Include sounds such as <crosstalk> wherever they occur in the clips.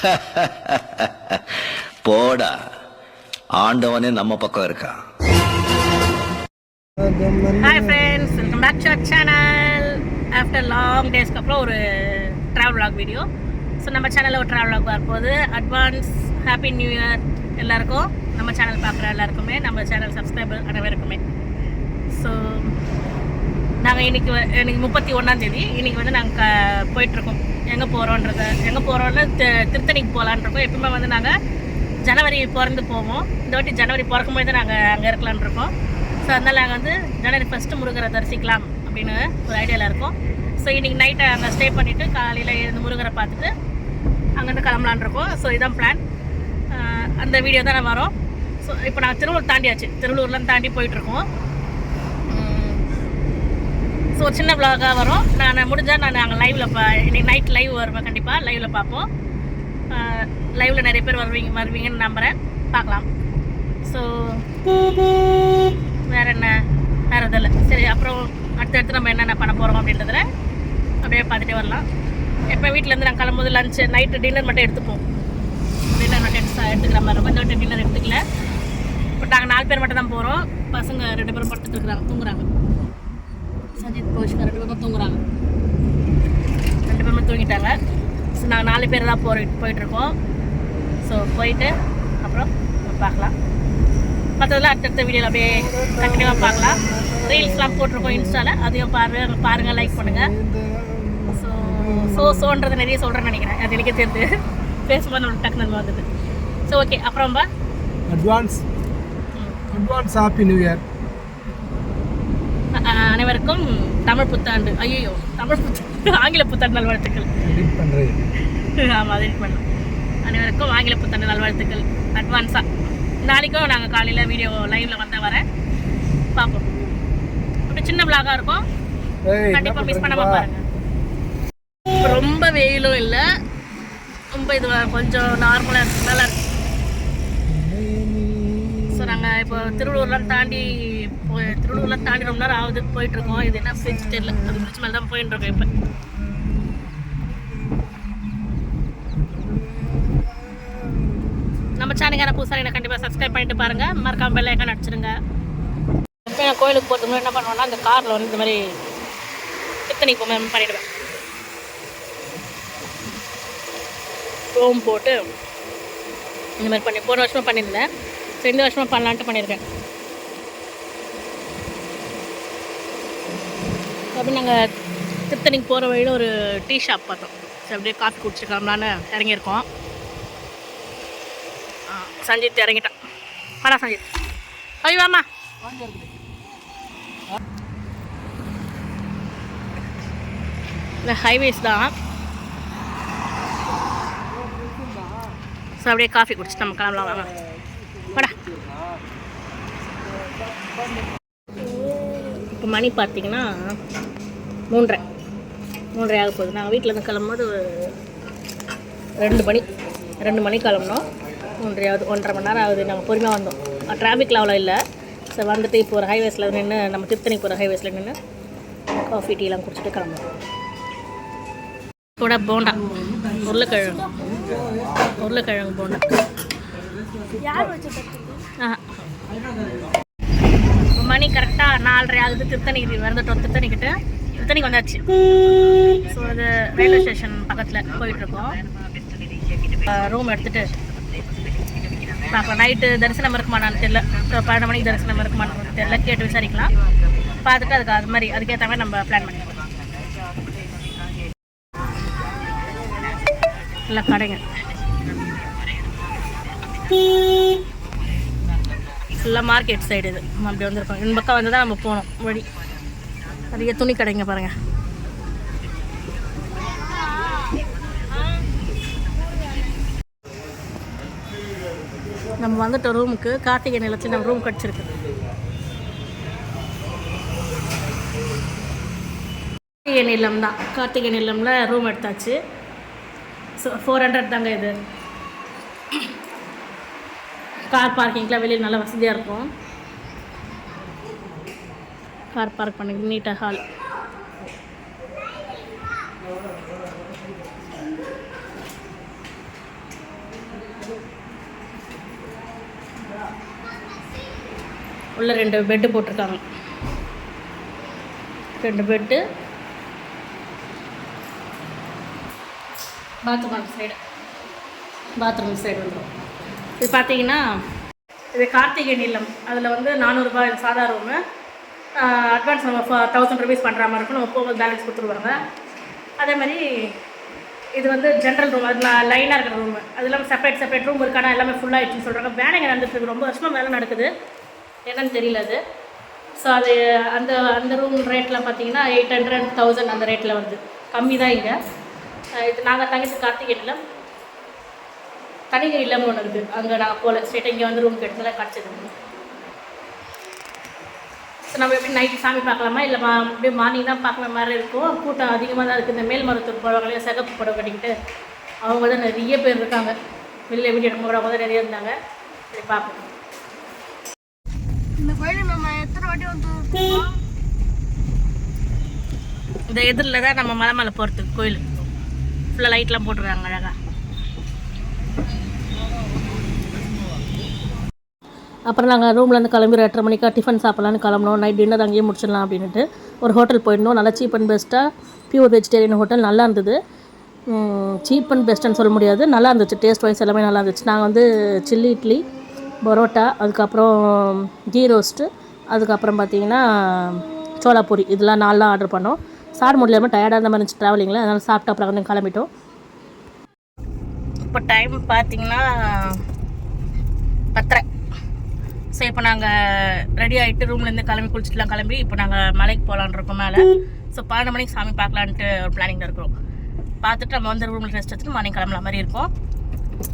<laughs> போடா. ஆண்டவனே நம்ம பக்கம் இருக்கான் hi friends welcome back to our channel after long டேஸ்க்கு அப்புறம் ஒரு ட்ராவல் லாக் வீடியோ ஸோ நம்ம சேனலில் ஒரு ட்ராவல் vlog வரப்போகுது அட்வான்ஸ் ஹாப்பி நியூ இயர் எல்லாருக்கும். நம்ம சேனல் பார்க்குற எல்லாருக்குமே நம்ம சேனல் சப்ஸ்கிரைபர் அனைவருக்குமே. ஸோ நாங்கள் இன்னைக்கு வ- இன்னைக்கு முப்பத்தி ஒன்றாந்தேதி இன்னைக்கு வந்து நாங்கள் போயிட்டுருக்கோம் எங்கே போகிறோன்றத எங்கே போகிறோன்னு திருத்தணிக்கு போகலான்ருக்கோம் எப்பவுமே வந்து நாங்கள் ஜனவரி பிறந்து போவோம். இந்த வாட்டி ஜனவரி பிறக்கும் போது நாங்கள் அங்கே இருக்கலாம்னு இருக்கோம். ஸோ அதனால் நாங்கள் வந்து ஜனவரி ஃபஸ்ட்டு முருகரை தரிசிக்கலாம் அப்படின்னு ஒரு ஐடியாவில் இருக்கோம். ஸோ இன்றைக்கி நைட்டை அங்கே ஸ்டே பண்ணிவிட்டு காலையில் எழுந்து முருகரை பார்த்துட்டு அங்கேருந்து கிளம்பலான் இருக்கோம். ஸோ இதுதான் பிளான் அந்த வீடியோ தான் நான் வரோம். ஸோ இப்போ நான் திருவள்ளூர் தாண்டியாச்சு. திருவள்ளூர்லாம் தாண்டி போயிட்டுருக்கோம். ஸோ ஒரு சின்ன விளாகாக வரும். நான் முடிஞ்சால் நான் நாங்கள் லைவில் பா இன்னைக்கு நைட் லைவ் வருவேன் கண்டிப்பாக லைவில் பார்ப்போம். லைவில் நிறைய பேர் வருவீங்க வருவீங்கன்னு நம்புகிறேன் பார்க்கலாம். ஸோ வேறு என்ன? வேறு இதில் சரி அப்புறம் அடுத்தடுத்து நம்ம என்னென்ன பண்ண போகிறோம் அப்படின்றதில் அப்படியே பார்த்துட்டே வரலாம். எப்போ வீட்டிலேருந்து நாங்கள் கிளம்பும்போது லஞ்சு நைட்டு டின்னர் மட்டும் எடுத்துப்போம். டின்னர் மட்டும் எடுத்து எடுத்துக்கிற மாதிரி இருக்கும் இந்த டின்னர் எடுத்துக்கல. பட் நாங்கள் நாலு பேர் மட்டும் தான் போகிறோம் பசங்க ரெண்டு பேரும் மட்டும் இருக்கிறாங்க தூங்குறாங்க. சஜித் கோஷ்கர் ரெண்டு பேரும் தூங்குறாங்க. ரெண்டு பேருமே தூங்கிட்டாங்க. ஸோ நாங்கள் நாலு பேர் தான் போய் போயிட்டுருக்கோம். ஸோ போயிட்டு அப்புறம் பார்க்கலாம். மற்றதெல்லாம் அடுத்தடுத்த வீடியோவில் அப்படியே கண்டினியூவாக பார்க்கலாம். ரீல்ஸ்லாம் போட்டிருக்கோம் இன்ஸ்டாவில் அதையும் பாருங்கள் பாருங்கள் லைக் பண்ணுங்கள் ஸோ ஸோ ஸோன்றதை நிறைய சொல்கிறேன்னு நினைக்கிறேன். அது எனக்கே தெரிஞ்சு. பேசும்போது நம்மளுக்கு டக்குனு வந்தது. So okay அப்புறம்பா advance advance happy new year அனைவருக்கும் தமிழ் புத்தாண்டு. ஐயோ தமிழ் புத்தாண்டு ஆங்கில புத்தாண்டு நல்வாழ்த்துக்கள். ஆமாம் அது பண்ணலாம் அனைவருக்கும் ஆங்கில புத்தாண்டு நல்வாழ்த்துக்கள். அட்வான்ஸாக நாளைக்கும் நாங்கள் காலையில் வீடியோ லைவில் வந்தால் வரேன். பார்ப்போம் அப்படி சின்ன vlog-ஆ இருக்கும். கண்டிப்பாக மிஸ் பண்ணாம பாருங்க. ரொம்ப வெயிலும் இல்லை. ரொம்ப இது கொஞ்சம் நார்மலாக இருக்கு நல்லா இருக்கு ஸோ நாங்கள் இப்போ திருவள்ளூர்லாம் தாண்டி போய் தாண்டி ரொம்ப நேரம் ஆகுது போயிட்டு இருக்கோம் இது என்ன பிரிட்ஜ் தெரியல. அது பிரிட்ஜ் மேலே தான் போயிட்டு இருக்கோம் இப்போ. நம்ம சேனலுக்கான புதுசாக என்ன கண்டிப்பாக சப்ஸ்கிரைப் பண்ணிட்டு பாருங்க. மறக்காம பெல் ஐக்கான் அடிச்சிருங்க. எப்போ நான் கோயிலுக்கு போகிறதுக்கு முன்னாடி என்ன பண்ணுவேன்னா அந்த காரில் வந்து இந்த மாதிரி திருத்தணி போமே பண்ணிடுவேன். ரோம் போட்டு இந்த மாதிரி பண்ணி போன வருஷமாக பண்ணியிருந்தேன். ஸோ இந்த வருஷமாக பண்ணலான்ட்டு பண்ணியிருக்கேன். அப்படி நாங்கள் திருத்தணிக்கு போகிற வழியில் ஒரு டீ ஷாப் பார்த்தோம். சரி அப்படியே காஃபி குடிச்சிருக்கலாம்லான்னு இறங்கியிருக்கோம். சஞ்சித் இறங்கிட்டான். வரா சஞ்சித். ஐயோ வாமா இந்த ஹைவேஸ் தான். ஸோ அப்படியே காஃபி குடிச்சு நம்ம கிளம்பலாம் வாங்க வாடா. இப்போ மணி பார்த்தீங்கன்னா மூன்றரை. மூன்றரை ஆக போகுது. நாங்கள் வீட்டில் இருந்து கிளம்பும்போது ரெண்டு மணி ரெண்டு மணி கிளம்புனோம். மூன்றரை ஆகுது ஒன்றரை மணி நேரம் ஆகுது. நாங்கள் பொறுமையாக வந்தோம். டிராஃபிக்கில் அவ்வளோ இல்லை. ஸோ வந்துட்டு இப்போ ஒரு ஹைவேஸில் நின்று நம்ம திருத்தணி போகிற ஹைவேஸில் நின்று காஃபி டீலாம் குடிச்சிட்டு கிளம்புவோம் கூட போண்டா. உருளைக்கிழங்கு. உருளைக்கிழங்கு போண்டா. மணி கரெக்டாக நாலரை ஆகுது. திருத்தணிக்கு வந்துட்டோம் திருத்தணிக்கிட்ட திருத்தணிக்கு வந்தாச்சு. ஸோ அது ரயில்வே ஸ்டேஷன் பக்கத்தில் போயிட்டுருக்கோம். ரூம் எடுத்துகிட்டு பார்க்கலாம் நைட்டு தரிசனம் இருக்குமானான்னு தெரியல. இப்போ பன்னெண்டு மணிக்கு தரிசனம் இருக்குமான்னு தெரியல. கேட்டு விசாரிக்கலாம். பார்த்துட்டு அதுக்கு அது மாதிரி அதுக்கேற்ற மாதிரி நம்ம பிளான் பண்ணிக்கலாம். இல்லை கடைங்க. ஃபுல்லாக மார்க்கெட் சைடு இது. நம்ம அப்படி வந்திருக்கோம். இந்த பக்கம் வந்து தான் நம்ம போகணும் வழி. நிறைய துணி கடைங்க பாருங்கள் நம்ம வந்துட்ட ரூமுக்கு கார்த்திகை நிலத்தில் நம்ம ரூம் கிடச்சிருக்கு. கார்த்திகை நிலம் தான். கார்த்திகை நிலம்ல ரூம் எடுத்தாச்சு. ஸோ ஃபோர் ஹண்ட்ரட் தாங்க இது. கார் பார்க்கிங்லாம் வெளியில் நல்லா வசதியாக இருக்கும். கார் பார்க் பண்ணி நீட்டாக ஹால் உள்ள ரெண்டு பெட்டு போட்டிருக்காங்க. ரெண்டு பெட்டு பாத்ரூம் அந்த சைடு பாத்ரூம் சைடு வந்துடும் இது பார்த்தீங்கன்னா இது கார்த்திகை நிலம். அதில் வந்து நானூறுரூபா சாதா ரூமு அட்வான்ஸ் நம்ம தௌசண்ட் ருபீஸ் பண்ணுற மாதிரி இருக்கும். நம்ம போகும்போது பேலன்ஸ் கொடுத்துருவாங்க. அதே மாதிரி இது வந்து ஜென்ரல் ரூம் அது லைனாக இருக்கிற ரூம் அது இல்லாமல் செப்பரேட் செப்பரேட் ரூம் இருக்கானா எல்லாமே ஃபுல்லாகிடுச்சுன்னு சொல்கிறாங்க வேலைங்க நடந்துட்டுருக்கு ரொம்ப வருஷமாக வேலை நடக்குது. என்னன்னு தெரியல அது. ஸோ அது அந்த அந்த ரூம் ரேட்டில் பார்த்தீங்கன்னா எயிட் ஹண்ட்ரட் தௌசண்ட் அந்த ரேட்டில் வருது. கம்மி தான் இங்கே. இது நாங்கள் தங்கிட்டு கார்த்திகேட்டில் இல்லம் தனிகை ஒன்று இருக்குது அங்கே நாங்கள் போகல ஸ்ட்ரெயிட்டாக இங்கே வந்து ரூம் கெடுத்துலாம் கிடச்சிது ஸோ நம்ம எப்படி நைட்டு சாமி பார்க்கலாமா? இல்லை மா அப்படியே மார்னிங் தான் பார்க்குற மாதிரி இருக்கும். கூட்டம் அதிகமாக தான் இருக்குது இந்த மேல் மருத்துவர் போகிறவங்களே சிகப்பு புடவை கட்டிக்கிட்டு அவங்க தான் நிறைய பேர் இருக்காங்க. வெளியில் வீடியோ எடுக்கும் போகிறவங்க தான் நிறைய இருந்தாங்க. சரி பார்ப்போம். இந்த கோயிலுக்கு நம்ம எத்தனை வாட்டி வந்து இந்த எதிரில் தான் நம்ம மலை மேலே போகிறதுக்கு கோயில். ஃபுல்லாக லைட்லாம் போட்டுருக்காங்க அழகாக அப்புறம் நாங்கள் ரூம்லேருந்து கிளம்பி ஒரு எட்டரை மணிக்கா டிஃபன் சாப்பிட்லான்னு கிளம்பணும் நைட் டின்னர் அங்கேயே முடிச்சிடலாம் அப்படின்ட்டு ஒரு ஹோட்டல் போயிருந்தோம். நல்லா சீப் அண்ட் பெஸ்ட்டாக பியூர் வெஜிடேரியன் ஹோட்டல் நல்லா இருந்தது. சீப் அண்ட் பெஸ்ட்டுன்னு சொல்ல முடியாது. நல்லா இருந்துச்சு. டேஸ்ட் வைஸ் எல்லாமே நல்லா இருந்துச்சு. நாங்கள் வந்து சில்லி இட்லி பரோட்டா அதுக்கப்புறம் கீ ரோஸ்ட்டு அதுக்கப்புறம் பார்த்தீங்கன்னா சோளாப்பூரி இதெல்லாம் நாலாம் ஆர்டர் பண்ணோம். சார் முடியாமல் டயர்டாக இருந்த மாதிரி இருந்துச்சு ட்ராவலிங்கில் அதனால் சாப்பிட்டு அப்புறம் வந்து கிளம்பிட்டோம். இப்போ டைம் பார்த்தீங்கன்னா பத்தரை. ஸோ இப்போ நாங்கள் ரெடி ஆகிட்டு ரூம்லேருந்து கிளம்பி குளிச்சுட்டுலாம் கிளம்பி இப்போ நாங்கள் மலைக்கு போகலான்னு இருக்கோம் மேலே. ஸோ பன்னெண்டு மணிக்கு சாமி பார்க்கலான்ட்டு ஒரு பிளானிங்கில் இருக்கிறோம். பார்த்துட்டு நம்ம வந்து ரூமில் ரெஸ்ட் எடுத்துட்டு மார்னிங் கிளம்பலாம் மாதிரி இருக்கும்.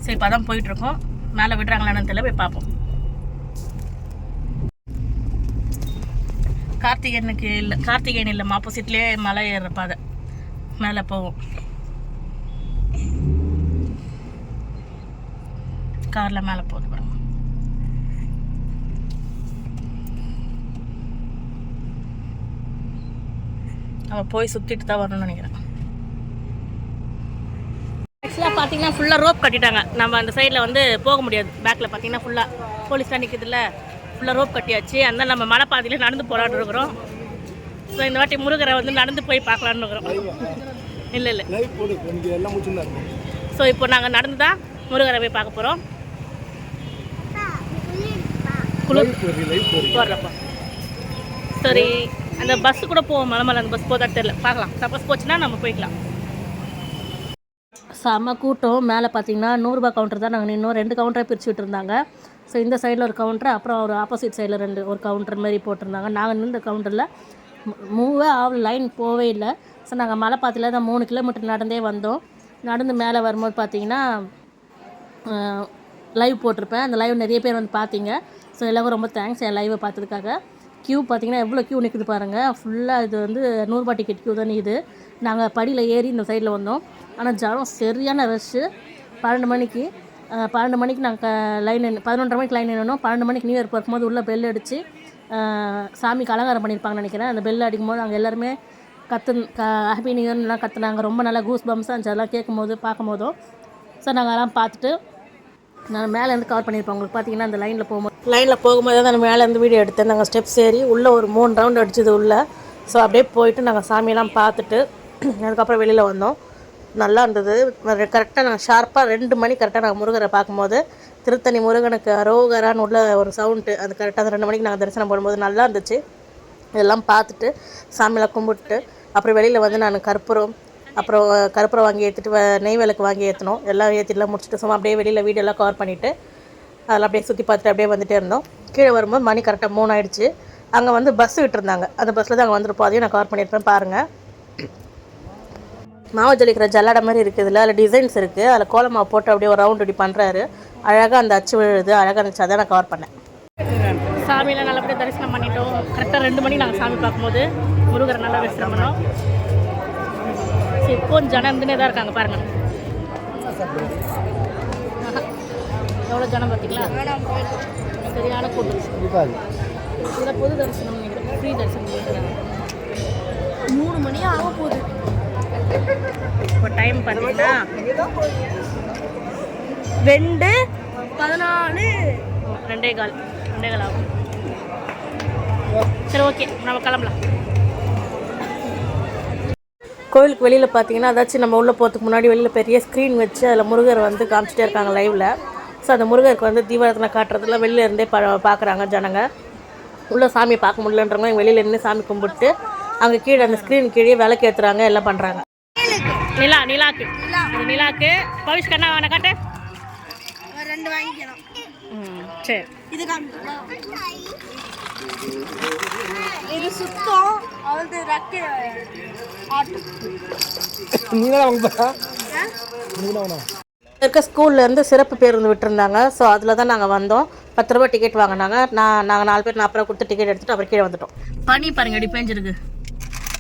ஸோ இப்போ தான் போயிட்டுருக்கோம் மேலே விடுறாங்களான்னு தெரியல போய் பார்ப்போம். கார்த்திகேயனுக்கு இல்லை கார்த்திகேயன் இல்லை ஆப்போசிட்லேயே மலை ஏறுற பாதை. மேலே போவோம். காரில் மேலே போகுது அவள் போய் சுற்றிட்டு தான் வரணும்னு நினைக்கிறேன். ஆக்சுவலாக பார்த்தீங்கன்னா ஃபுல்லாக ரோப் கட்டிட்டாங்க. நம்ம அந்த சைடில் வந்து போக முடியாது. பேக்கில் பார்த்தீங்கன்னா ஃபுல்லாக போலீஸ்லாம் நிற்குதுல்ல ஃபுல்லாக ரோப் கட்டியாச்சு. அந்த நம்ம மலை பாதையில் நடந்து போராட்டு இருக்கிறோம். ஸோ இந்த வாட்டி முருகரை வந்து நடந்து போய் பார்க்கலான்னு இருக்கிறோம். இல்லை இல்லை. ஸோ இப்போ நாங்கள் நடந்து தான் முருகரை போய் பார்க்க போகிறோம் குளிர் போடுறப்போ சரி அந்த பஸ்ஸு கூட போவோம் மலை அந்த பஸ் போதா தெரியல. பார்க்கலாம். சப்போஸ் போச்சுன்னா நம்ம போய்க்கலாம். செம்ம கூட்டம். மேலே பார்த்தீங்கன்னா நூறுரூபா கவுண்டர் தான் நாங்கள் இன்னும் ரெண்டு கவுண்டரை பிரித்து விட்டுருந்தாங்க. ஸோ இந்த சைடில் ஒரு கவுண்டர் அப்புறம் ஒரு ஆப்போசிட் சைடில் ரெண்டு ஒரு கவுண்டர் மாதிரி போட்டிருந்தாங்க. நாங்கள் நின்று கவுண்டரில் மூவே ஆகல லைன் போவே இல்லை. ஸோ நாங்கள் மலை பாத்தியில் தான் மூணு கிலோமீட்டர் நடந்தே வந்தோம். நடந்து மேலே வரும்போது பார்த்தீங்கன்னா லைவ் போட்டிருப்பேன். அந்த லைவ் நிறைய பேர் வந்து பார்த்தீங்க ஸோ எல்லாருக்கும் ரொம்ப தேங்க்ஸ் என் லைவை பார்த்ததுக்காக. க்யூ பார்த்தீங்கன்னா எவ்வளோ க்யூ நிற்குது பாருங்கள் ஃபுல்லாக இது வந்து நூறுபா டிக்கெட் க்யூ தான் இது. நாங்கள் படியில் ஏறி இந்த சைடில் வந்தோம். ஆனால் ஜனம் சரியான ரஷ்ஷு பன்னெண்டு மணிக்கு பன்னெண்டு மணிக்கு நாங்கள் லைன் பதினொன்றரை மணிக்கு லைன் நின்னோம். பன்னெண்டு மணிக்கு நியூ இயர் பார்க்கும்போது உள்ளே பெல் அடித்து சாமிக்கு அலங்காரம் பண்ணியிருப்பாங்கன்னு நினைக்கிறேன். அந்த பெல் அடிக்கும்போது நாங்கள் எல்லாருமே கத்து க ஹாப்பி நியூ இயர்லாம் கத்துனாங்க. ரொம்ப நல்லா கூஸ் பம்ஸாக இருந்துச்சு. அதெல்லாம் கேட்கும்போது பார்க்கும்போதும். ஸோ நாங்கள் அதெல்லாம் பார்த்துட்டு நான் மேலேருந்து கவர் பண்ணியிருப்பேன். உங்களுக்கு பார்த்தீங்கன்னா அந்த லைனில் போகும்போது. லைனில் போகும்போது தான் நான் மேலேருந்து வீடியோ எடுத்தேன். நாங்கள் ஸ்டெப்ஸ் ஏறி உள்ளே ஒரு மூணு ரவுண்ட் அடிச்சது உள்ளே. ஸோ அப்படியே போயிட்டு நாங்கள் சாமியெல்லாம் பார்த்துட்டு அதுக்கப்புறம் வெளியில் வந்தோம். நல்லா இருந்தது. கரெக்டாக நாங்கள் ஷார்ப்பாக ரெண்டு மணி கரெக்டாக நாங்கள் முருகரை பார்க்கும்போது திருத்தணி முருகனுக்கு அரோகரான்னு உள்ள ஒரு சவுண்டு அது கரெக்டாக அந்த ரெண்டு மணிக்கு நாங்கள் தரிசனம் போடும்போது நல்லா இருந்துச்சு. இதெல்லாம் பார்த்துட்டு சாமியெல்லாம் கும்பிட்டு அப்புறம் வெளியில் வந்து நான் கற்பூரம் அப்புறம் கருப்பரை வாங்கி ஏற்றிட்டு நெய் விளக்கு வாங்கி ஏற்றணும் எல்லாம் ஏற்றிட்டுலாம் முடிச்சுட்டு சும்மா அப்படியே வெளியில் வீடியோலாம் கவர் பண்ணிவிட்டு அதெல்லாம் அப்படியே சுற்றி பார்த்துட்டு அப்படியே வந்துட்டே இருந்தோம். கீழே வரும்போது மணி கரெக்டாக மூணு ஆயிடுச்சு. அங்கே வந்து பஸ் விட்டுருந்தாங்க. அந்த பஸ்ஸில் தான் அங்கே வந்துருப்போம். அதையும் நான் கவர் பண்ணியிருப்பேன். பாருங்கள் மாவு ஜொலிக்கிற ஜல்லாட மாதிரி இருக்குது இல்லை அதில் டிசைன்ஸ் இருக்குது அதில் கோலமாவு போட்டு அப்படியே ஒரு ரவுண்ட் இப்படி பண்ணுறாரு அழகாக அந்த அச்சு விழுது. அழகாக இருந்துச்சு. அதை நான் கவர் பண்ணேன். சாமியெல்லாம் நல்லபடியாக தரிசனம் பண்ணிட்டோம். கரெக்டாக ரெண்டு மணி நாங்கள் சாமி பார்க்கும்போது முருகரை நல்லா தரிசனம் பண்ணோம். சரி, இப்போ ஜனம் இருந்துனே தான் இருக்காங்க பாருங்கள் எவ்வளோ ஜனம் பார்த்தீங்களா? சரியான கூட்டம் இதில் பொது தரிசனம் நினைக்கிறேன். ஃப்ரீ தரிசனம் மூணு மணி ஆக போகுது. இப்போ டைம் பார்த்தீங்கன்னா ரெண்டு பதினாலு. ரெண்டே கால் ரெண்டே கால் ஆகும். சரி ஓகே நம்ம கிளம்பலாம். கோயிலுக்கு வெளியில் பார்த்தீங்கன்னா அதாச்சும் நம்ம உள்ளே போகிறதுக்கு முன்னாடி வெளியில் பெரிய ஸ்க்ரீன் வச்சு அதில் முருகர் வந்து காமிச்சிட்டே இருக்காங்க லைவில் ஸோ அந்த முருகருக்கு வந்து தீபாரத்தில் காட்டுறதுல வெளில இருந்தே பா பார்க்குறாங்க ஜனங்க. உள்ளே சாமி பார்க்க முடியலன்றவங்க இங்க வெளியில இருந்து சாமி கும்பிட்டு அங்கே கீழே அந்த ஸ்க்ரீன் கீழே விளக்கு ஏற்றுறாங்க எல்லாம் பண்ணுறாங்க நிலா நிலாக்கு. நிலாக்கு. பவிஷ் கண்ணா அவனை காட்டு. ரெண்டு வாங்கிக்கலாம் ம் சரி. இது இது சுத்தம் அவளது ரக்கை ஆட்டு. நீ தான் வாங்க போறா நீ தான் வேணும் இருக்க ஸ்கூல்ல இருந்து சிறப்பு பேருந்து விட்டுருந்தாங்க. ஸோ அதில் தான் நாங்கள் வந்தோம். பத்து ரூபா டிக்கெட் வாங்கினாங்க. நான் நாங்கள் நாலு பேர் நாற்பது ரூபா கொடுத்து டிக்கெட் எடுத்துட்டு அப்புறம் கீழே வந்துட்டோம். பனி பாருங்க அடி பெஞ்சிருக்கு.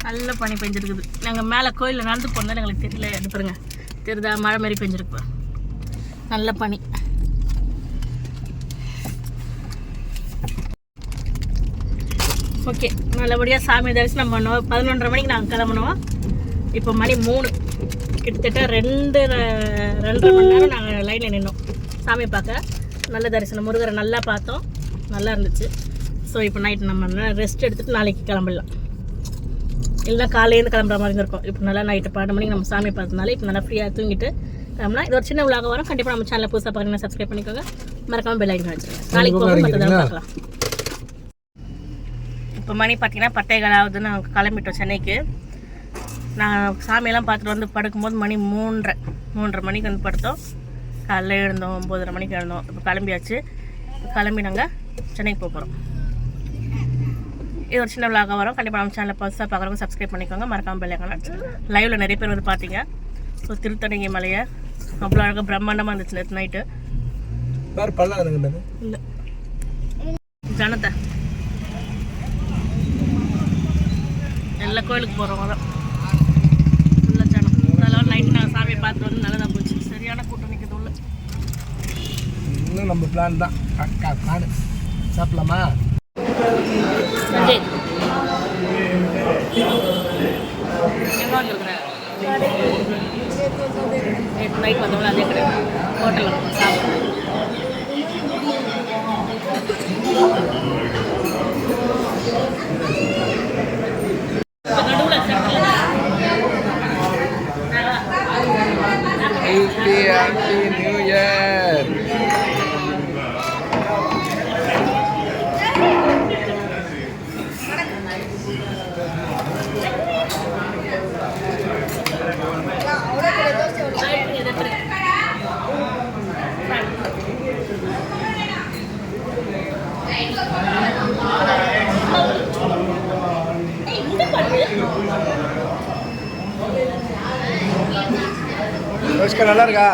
நல்ல பனி பெஞ்சிருக்குது. நாங்கள் மேலே கோயிலில் நடந்து போனதால் எங்களுக்கு தெரியல. அது பாருங்க. தெரியுதா மழை மாதிரி பெஞ்சிருக்கு. நல்ல பனி. ஓகே நல்லபடியாக சாமி தரிசனம் பண்ணோம் பதினொன்றரை மணிக்கு நாங்கள் கிளம்புனோம். இப்போ மணி மூணு. கிட்டத்தட்ட ரெண்டு ரெண்டரை மணி நேரம் நாங்கள் லைனில் நின்னோம். சாமி பார்க்க. நல்ல தரிசனம். முருகரை நல்லா பார்த்தோம். நல்லா இருந்துச்சு. ஸோ இப்போ நைட் நம்ம ரெஸ்ட் எடுத்துகிட்டு நாளைக்கு கிளம்பிடலாம். இல்லைனா காலையிலேருந்து கிளம்புற மாதிரி இருக்கும் இப்போ நல்லா நைட்டு பன்னெண்டு மணிக்கு நம்ம சாமி பார்த்ததுனால இப்போ நல்லா ஃப்ரீயாக தூங்கிட்டு கிளம்பலாம் இது ஒரு சின்ன விழாக வரும். கண்டிப்பாக நம்ம சேனலை புதுசாக பார்க்கணும் சப்ஸ்கிரைப் பண்ணிக்கோங்க. மறக்காமல் பெல் ஐக்கன் வச்சுருங்க நாளைக்கு போகும் மற்றதாக பார்க்கலாம். இப்போ மணி பார்த்தீங்கன்னா பத்தேகால் ஆகுது நாங்கள் கிளம்பிட்டோம் சென்னைக்கு. நான் சாமியெல்லாம் பார்த்துட்டு வந்து படுக்கும்போது மணி மூன்றரை மூன்றரை மணிக்கு வந்து படுத்தோம். காலைல எழுந்தோம் ஒம்போதரை மணிக்கு எழுந்தோம். இப்போ கிளம்பியாச்சு. கிளம்பி நாங்கள் சென்னைக்கு போக போகிறோம் இது ஒரு சின்ன விளாக வரும். கண்டிப்பாக நம்ம சேனலை புதுசாக பார்க்குறவங்க சப்ஸ்கிரைப் பண்ணிக்கோங்க. மறக்காம பெல் ஐக்கான் அடிச்சுங்க லைவில் நிறைய பேர் வந்து பார்த்தீங்க ஸோ திருத்தணிங்கை மலையை அவ்வளோ அழகாக பிரம்மாண்டமாக இருந்துச்சு நேற்று நைட்டு இல்லை. ஜனத்தை. கோயிலுக்கு போகிறோம் அதான் உள்ள ஜனம் அதெல்லாம் நைட்டு நாங்கள் சாமியை பார்த்து வந்து நல்லதாக போச்சு. சரியான கூட்டம் நிற்கிறது உள்ள. இன்னும் நம்ம பிளான் தான். அக்கா பிளான் சாப்பிடலாமா? எங்கே நைட் வந்தவங்கள அதே கிடையாது ஹோட்டலில் சாப்பிட்றேன் happy happy new year Roshka நல்லா இருக்கா?